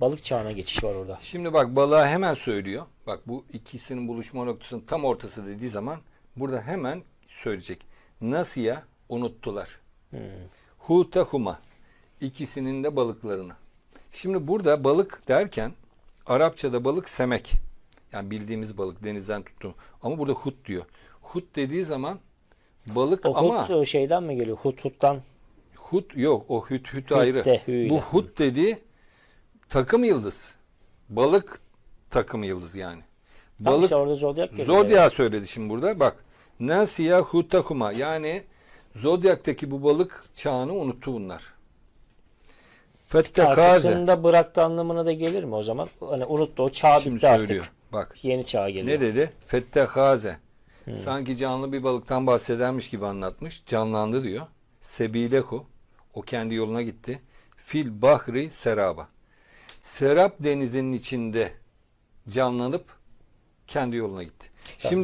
balık çağına geçiş var orada. Şimdi bak balığa hemen söylüyor. Bak bu ikisinin buluşma noktasının tam ortası dediği zaman burada hemen söyleyecek. Nasiya unuttular. Huta huma. İkisinin de balıklarını. Şimdi burada balık derken Arapçada balık semek. Yani bildiğimiz balık denizden tuttuğum. Ama burada hut diyor. Hut dediği zaman balık O ama hut şeyden mi geliyor? Hut huttan. hut yok. O hüt hüt ayrı. de, hüyle. Bu hut dediği takım yıldız. Balık takım yıldız yani. Tam Balık işte orada zodyak geliyor. Zodya söyledi şimdi burada. Bak. Nasiya hutakuma. Yani Zodyak'taki bu balık çağını unuttu bunlar. Fettekaze. Arkasında bıraktı anlamına da gelir mi o zaman? Hani unuttu o çağ Şimdi bitti söylüyor. artık. Bak. Yeni çağa geliyor. Ne dedi? Fettekaze. Sanki canlı bir balıktan bahsedermiş gibi anlatmış. Canlandı diyor. Sebilehu. O kendi yoluna gitti. Fil bahri seraba. Serap denizinin içinde canlanıp kendi yoluna gitti. Şimdi